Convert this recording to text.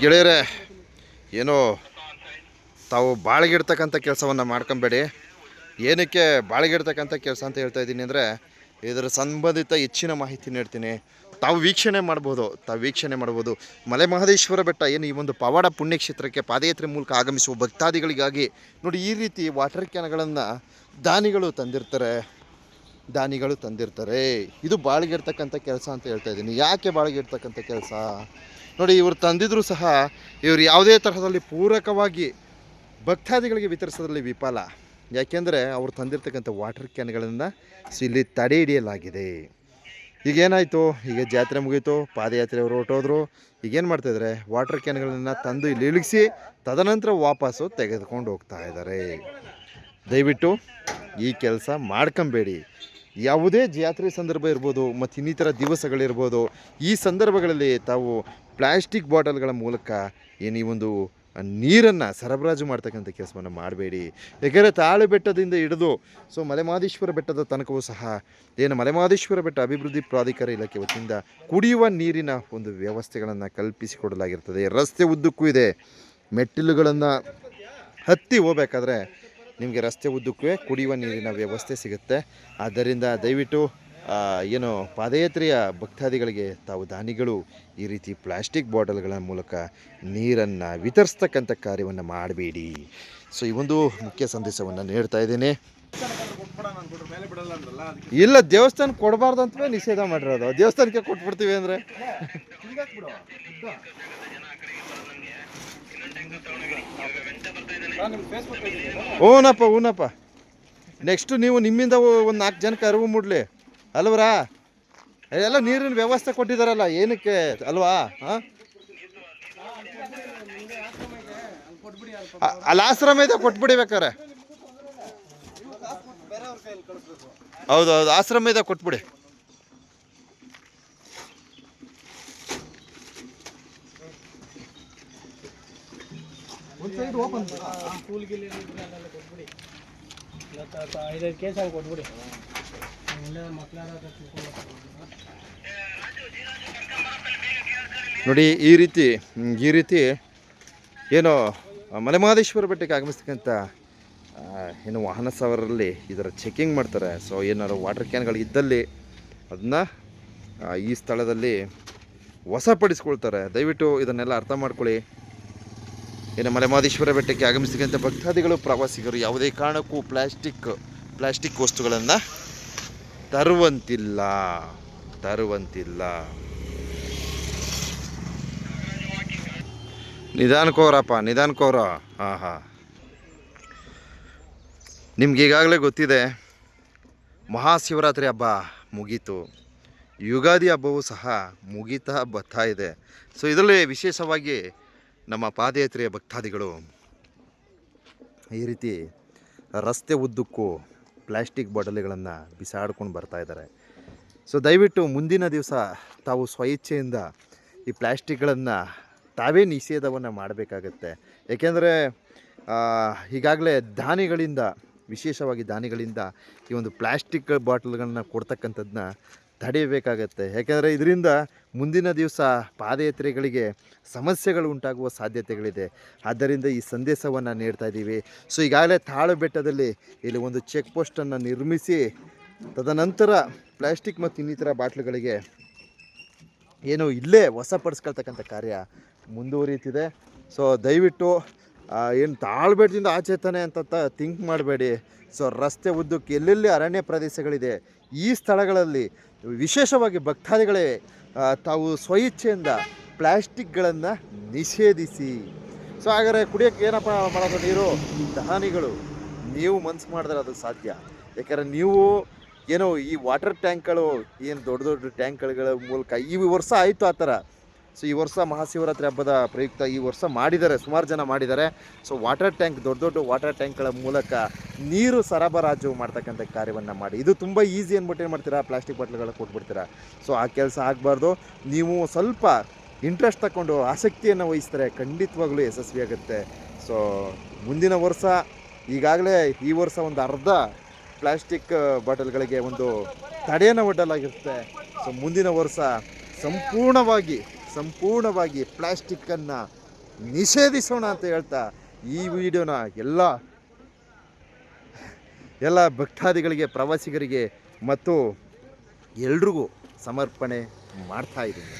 ಗೆಳೆಯರೇ, ಏನೋ ತಾವು ಬಾಳಗಿಡ್ತಕ್ಕಂಥ ಕೆಲಸವನ್ನು ಮಾಡ್ಕೊಬೇಡಿ. ಏನಕ್ಕೆ ಬಾಳಗಿಡ್ತಕ್ಕಂಥ ಕೆಲಸ ಅಂತ ಹೇಳ್ತಾ ಇದ್ದೀನಿ ಅಂದರೆ, ಇದರ ಸಂಬಂಧಿತ ಹೆಚ್ಚಿನ ಮಾಹಿತಿ ನೀಡ್ತೀನಿ. ತಾವು ವೀಕ್ಷಣೆ ಮಾಡ್ಬೋದು, ತಾವು ವೀಕ್ಷಣೆ ಮಾಡ್ಬೋದು. ಮಲೆ ಮಹದೇಶ್ವರ ಬೆಟ್ಟ ಏನು ಈ ಒಂದು ಪವಾಡ ಪುಣ್ಯಕ್ಷೇತ್ರಕ್ಕೆ ಪಾದಯಾತ್ರೆ ಮೂಲಕ ಆಗಮಿಸುವ ಭಕ್ತಾದಿಗಳಿಗಾಗಿ ನೋಡಿ ಈ ರೀತಿ ವಾಟರ್ ಕ್ಯಾನ್ಗಳನ್ನು ದಾನಿಗಳು ತಂದಿರ್ತಾರೆ. ದಾನಿಗಳು ತಂದಿರ್ತಾರೆ. ಇದು ಬಾಳ್ಗಿರ್ತಕ್ಕಂಥ ಕೆಲಸ ಅಂತ ಹೇಳ್ತಾ ಇದ್ದೀನಿ. ಯಾಕೆ ಬಾಳ್ಗಿರ್ತಕ್ಕಂಥ ಕೆಲಸ? ನೋಡಿ, ಇವರು ತಂದಿದ್ರು ಸಹ ಇವರು ಯಾವುದೇ ತರಹದಲ್ಲಿ ಪೂರಕವಾಗಿ ಭಕ್ತಾದಿಗಳಿಗೆ ವಿತರಿಸೋದ್ರಲ್ಲಿ ವಿಫಲ. ಯಾಕೆಂದರೆ ಅವರು ತಂದಿರ್ತಕ್ಕಂಥ ವಾಟರ್ ಕ್ಯಾನ್ಗಳನ್ನು ಇಲ್ಲಿ ತಡೆ ಹಿಡಿಯಲಾಗಿದೆ. ಈಗ ಏನಾಯಿತು ಈಗ ಜಾತ್ರೆ ಮುಗೀತು, ಪಾದಯಾತ್ರೆ ಅವರು ಹೊರಟೋದ್ರು. ಈಗೇನು ಮಾಡ್ತಾಯಿದ್ದಾರೆ ವಾಟರ್ ಕ್ಯಾನ್ಗಳನ್ನು ತಂದು ಇಲ್ಲಿ ಇಳಿಸಿ ತದನಂತರ ವಾಪಸ್ಸು ತೆಗೆದುಕೊಂಡು ಹೋಗ್ತಾ ಇದ್ದಾರೆ ದಯವಿಟ್ಟು ಈ ಕೆಲಸ ಮಾಡ್ಕೊಂಬೇಡಿ. ಯಾವುದೇ ಜಾತ್ರೆ ಸಂದರ್ಭ ಇರ್ಬೋದು, ಮತ್ತು ಇನ್ನಿತರ ದಿವಸಗಳಿರ್ಬೋದು, ಈ ಸಂದರ್ಭಗಳಲ್ಲಿ ತಾವು ಪ್ಲಾಸ್ಟಿಕ್ ಬಾಟಲ್ಗಳ ಮೂಲಕ ಏನು ಈ ಒಂದು ನೀರನ್ನು ಸರಬರಾಜು ಮಾಡ್ತಕ್ಕಂಥ ಕೆಲಸವನ್ನು ಮಾಡಬೇಡಿ. ಏಕೆಂದರೆ ತಾಳು ಬೆಟ್ಟದಿಂದ ಹಿಡಿದು ಸೊ ಮಲೆಮಾದೇಶ್ವರ ಬೆಟ್ಟದ ತನಕವೂ ಸಹ, ಏನು ಮಲೆಮಾದೇಶ್ವರ ಬೆಟ್ಟ ಅಭಿವೃದ್ಧಿ ಪ್ರಾಧಿಕಾರ ಇಲಾಖೆ ವತಿಯಿಂದ ಕುಡಿಯುವ ನೀರಿನ ಒಂದು ವ್ಯವಸ್ಥೆಗಳನ್ನು ಕಲ್ಪಿಸಿಕೊಡಲಾಗಿರ್ತದೆ. ರಸ್ತೆ ಉದ್ದಕ್ಕೂ ಇದೆ. ಮೆಟ್ಟಿಲುಗಳನ್ನು ಹತ್ತಿ ಹೋಗ್ಬೇಕಾದ್ರೆ ನಿಮಗೆ ರಸ್ತೆ ಉದ್ದಕ್ಕೂ ಕುಡಿಯುವ ನೀರಿನ ವ್ಯವಸ್ಥೆ ಸಿಗುತ್ತೆ. ಆದ್ದರಿಂದ ದಯವಿಟ್ಟು ಏನು ಪಾದಯಾತ್ರೆಯ ಭಕ್ತಾದಿಗಳಿಗೆ ತಾವು ದಾನಿಗಳು ಈ ರೀತಿ ಪ್ಲಾಸ್ಟಿಕ್ ಬಾಟಲ್ಗಳ ಮೂಲಕ ನೀರನ್ನು ವಿತರಿಸ್ತಕ್ಕಂಥ ಕಾರ್ಯವನ್ನು ಮಾಡಬೇಡಿ. ಸೊ, ಈ ಒಂದು ಮುಖ್ಯ ಸಂದೇಶವನ್ನು ನೀಡ್ತಾ ಇದ್ದೀನಿ. ಇಲ್ಲ, ದೇವಸ್ಥಾನ ಕೊಡಬಾರ್ದು ಅಂತಲೇ ನಿಷೇಧ ಮಾಡಿರೋದು. ದೇವಸ್ಥಾನಕ್ಕೆ ಕೊಟ್ಬಿಡ್ತೀವಿ ಅಂದರೆ. ಹ್ಞೂನಪ್ಪ ಹ್ಞೂನಪ್ಪ ನೆಕ್ಸ್ಟು ನೀವು ನಿಮ್ಮಿಂದ ಒಂದು ನಾಲ್ಕು ಜನಕ್ಕೆ ಅರಿವು ಮೂಡಲಿ. ಅಲ್ವರಾ? ಎಲ್ಲ ನೀರಿನ ವ್ಯವಸ್ಥೆ ಕೊಟ್ಟಿದ್ದಾರಲ್ಲ ಏನಕ್ಕೆ? ಅಲ್ವಾ? ಹಾಂ? ಅಲ್ಲಿ, ಆಶ್ರಮ ಇದೆ, ಕೊಟ್ಬಿಡಿ ಬೇಕಾರೆ. ಹೌದು ಹೌದು ಆಶ್ರಮ ಇದೆ, ಕೊಟ್ಬಿಡಿ. ಸ್ಕೂಲ್ ಗಿಲ್ ಏನಿದ್ರೆ ಅಲ್ಲೆಲ್ಲ ಕೊಟ್ಬಿಡಿ. ಇವತ್ತು ಐದೈದು ಕೇಸ್ ಹಂಗೆ ಕೊಟ್ಬಿಡಿ. ಒಳ್ಳೆ ಮಕ್ಕಳೆಲ್ಲ ತಿಳ್ಕೊಂಡು ನೋಡಿ ಈ ರೀತಿ ಈ ರೀತಿ ಏನು ಮಲೆಮಹದೇಶ್ವರ ಬೆಟ್ಟಕ್ಕೆ ಆಗಮಿಸ್ತಕ್ಕಂಥ ಏನು ವಾಹನ ಸವಾರರಲ್ಲಿ ಇದರ ಚೆಕಿಂಗ್ ಮಾಡ್ತಾರೆ. ಸೊ ಏನಾದ್ರು ವಾಟರ್ ಕ್ಯಾನ್ಗಳು ಇದ್ದಲ್ಲಿ ಅದನ್ನ ಈ ಸ್ಥಳದಲ್ಲಿ ವಶಪಡಿಸ್ಕೊಳ್ತಾರೆ ದಯವಿಟ್ಟು ಇದನ್ನೆಲ್ಲ ಅರ್ಥ ಮಾಡ್ಕೊಳ್ಳಿ. ಏನು ಮಲೆಮಾದೇಶ್ವರ ಬೆಟ್ಟಕ್ಕೆ ಆಗಮಿಸ್ತಕ್ಕಂಥ ಭಕ್ತಾದಿಗಳು, ಪ್ರವಾಸಿಗರು ಯಾವುದೇ ಕಾರಣಕ್ಕೂ ಪ್ಲಾಸ್ಟಿಕ್ ಪ್ಲಾಸ್ಟಿಕ್ ವಸ್ತುಗಳನ್ನು ತರುವಂತಿಲ್ಲ ತರುವಂತಿಲ್ಲ. ನಿಧಾನಕೋರಪ್ಪ, ನಿಧಾನಕೋರ. ಹಾಂ ಹಾಂ ನಿಮ್ಗೆ ಈಗಾಗಲೇ ಗೊತ್ತಿದೆ, ಮಹಾಶಿವರಾತ್ರಿ ಹಬ್ಬ ಮುಗೀತು. ಯುಗಾದಿ ಹಬ್ಬವೂ ಸಹ ಮುಗೀತಾ ಬರ್ತಾ ಇದೆ. ಸೊ ಇದರಲ್ಲಿ ವಿಶೇಷವಾಗಿ ನಮ್ಮ ಪಾದಯಾತ್ರೆಯ ಭಕ್ತಾದಿಗಳು, ಈ ರೀತಿ ರಸ್ತೆ ಉದ್ದಕ್ಕೂ ಪ್ಲಾಸ್ಟಿಕ್ ಬಾಟಲಿಗಳನ್ನು ಬಿಸಾಡ್ಕೊಂಡು ಬರ್ತಾ ಇದ್ದಾರೆ. ಸೊ ದಯವಿಟ್ಟು ಮುಂದಿನ ದಿವಸ ತಾವು ಸ್ವಇಚ್ಛೆಯಿಂದ ಈ ಪ್ಲ್ಯಾಸ್ಟಿಕ್ಗಳನ್ನು ತಾವೇ ನಿಷೇಧವನ್ನು ಮಾಡಬೇಕಾಗತ್ತೆ. ಏಕೆಂದರೆ ಈಗಾಗಲೇ ದಾನಿಗಳಿಂದ ವಿಶೇಷವಾಗಿ ದಾನಿಗಳಿಂದ ಈ ಒಂದು ಪ್ಲ್ಯಾಸ್ಟಿಕ್ ಬಾಟಲ್ಗಳನ್ನ ಕೊಡ್ತಕ್ಕಂಥದ್ದನ್ನ ತಡೆಯಬೇಕಾಗತ್ತೆ. ಯಾಕೆಂದರೆ ಇದರಿಂದ ಮುಂದಿನ ದಿವಸ ಪಾದಯಾತ್ರೆಗಳಿಗೆ ಸಮಸ್ಯೆಗಳು ಉಂಟಾಗುವ ಸಾಧ್ಯತೆಗಳಿದೆ. ಆದ್ದರಿಂದ ಈ ಸಂದೇಶವನ್ನು ನೀಡ್ತಾ ಇದ್ದೀವಿ. ಸೊ ಈಗಾಗಲೇ ತಾಳು ಬೆಟ್ಟದಲ್ಲಿ ಇಲ್ಲಿ ಒಂದು ಚೆಕ್ ಪೋಸ್ಟನ್ನು ನಿರ್ಮಿಸಿ, ತದನಂತರ ಪ್ಲಾಸ್ಟಿಕ್ ಮತ್ತು ಇನ್ನಿತರ ಬಾಟ್ಲುಗಳಿಗೆ ಏನು ಇಲ್ಲೇ ಹೊಸಪಡಿಸ್ಕೊಳ್ತಕ್ಕಂಥ ಕಾರ್ಯ ಮುಂದುವರಿಯುತ್ತಿದೆ. ಸೊ ದಯವಿಟ್ಟು ಏನು ತಾಳ್ಬೇಟದಿಂದ ಆಚೆ ತಾನೆ ಅಂತ ಥಿಂಕ್ ಮಾಡಬೇಡಿ. ಸೊ ರಸ್ತೆ ಉದ್ದಕ್ಕೆ ಎಲ್ಲೆಲ್ಲಿ ಅರಣ್ಯ ಪ್ರದೇಶಗಳಿದೆ, ಈ ಸ್ಥಳಗಳಲ್ಲಿ ವಿಶೇಷವಾಗಿ ಭಕ್ತಾದಿಗಳೇ ತಾವು ಸ್ವಇಚ್ಛೆಯಿಂದ ಪ್ಲ್ಯಾಸ್ಟಿಕ್ಗಳನ್ನು ನಿಷೇಧಿಸಿ. ಸೊ ಹಾಗಾದರೆ ಕುಡಿಯೋಕ್ಕೆ ಏನಪ್ಪ ಮಾಡೋದು ನೀರು? ದಹಾನಿಗಳು. ನೀವು ಮನ್ಸು ಮಾಡಿದ್ರೆ ಅದು ಸಾಧ್ಯ. ಯಾಕಂದರೆ ನೀವು ಏನೋ ಈ ವಾಟರ್ ಟ್ಯಾಂಕ್ಗಳು ಏನು ದೊಡ್ಡ ದೊಡ್ಡ ಟ್ಯಾಂಕ್ಗಳ ಮೂಲಕ ಈ ವರ್ಷ ಆಯಿತು ಆ ಥರ. ಸೊ ಈ ವರ್ಷ ಮಹಾಶಿವರಾತ್ರಿ ಹಬ್ಬದ ಪ್ರಯುಕ್ತ ಈ ವರ್ಷ ಮಾಡಿದ್ದಾರೆ, ಸುಮಾರು ಜನ ಮಾಡಿದ್ದಾರೆ. ಸೊ ವಾಟರ್ ಟ್ಯಾಂಕ್ ದೊಡ್ಡ ದೊಡ್ಡ ವಾಟರ್ ಟ್ಯಾಂಕ್ಗಳ ಮೂಲಕ ನೀರು ಸರಬರಾಜು ಮಾಡ್ತಕ್ಕಂಥ ಕಾರ್ಯವನ್ನು ಮಾಡಿ. ಇದು ತುಂಬ ಈಸಿ ಅಂದ್ಬಿಟ್ಟು ಏನು ಮಾಡ್ತೀರಾ? ಪ್ಲಾಸ್ಟಿಕ್ ಬಾಟ್ಲ್ಗಳ ಕೊಟ್ಬಿಡ್ತೀರಾ? ಸೊ ಆ ಕೆಲಸ ಆಗಬಾರ್ದು. ನೀವು ಸ್ವಲ್ಪ ಇಂಟ್ರೆಸ್ಟ್ ತಗೊಂಡು ಆಸಕ್ತಿಯನ್ನು ವಹಿಸಿದ್ರೆ ಖಂಡಿತವಾಗ್ಲೂ ಯಶಸ್ವಿಯಾಗುತ್ತೆ ಸೊ ಮುಂದಿನ ವರ್ಷ ಈಗಾಗಲೇ ಈ ವರ್ಷ ಒಂದು ಅರ್ಧ ಪ್ಲಾಸ್ಟಿಕ್ ಬಾಟಲ್ಗಳಿಗೆ ಒಂದು ತಡೆಯನ್ನು ಒಡ್ಡಲಾಗಿರುತ್ತೆ. ಸೊ ಮುಂದಿನ ವರ್ಷ ಸಂಪೂರ್ಣವಾಗಿ ಸಂಪೂರ್ಣವಾಗಿ ಪ್ಲ್ಯಾಸ್ಟಿಕ್ಕನ್ನು ನಿಷೇಧಿಸೋಣ ಅಂತ ಹೇಳ್ತಾ ಈ ವಿಡಿಯೋನ ಎಲ್ಲ ಎಲ್ಲ ಭಕ್ತಾದಿಗಳಿಗೆ, ಪ್ರವಾಸಿಗರಿಗೆ ಮತ್ತು ಎಲ್ರಿಗೂ ಸಮರ್ಪಣೆ ಮಾಡ್ತಾ ಇದ್ದೀನಿ.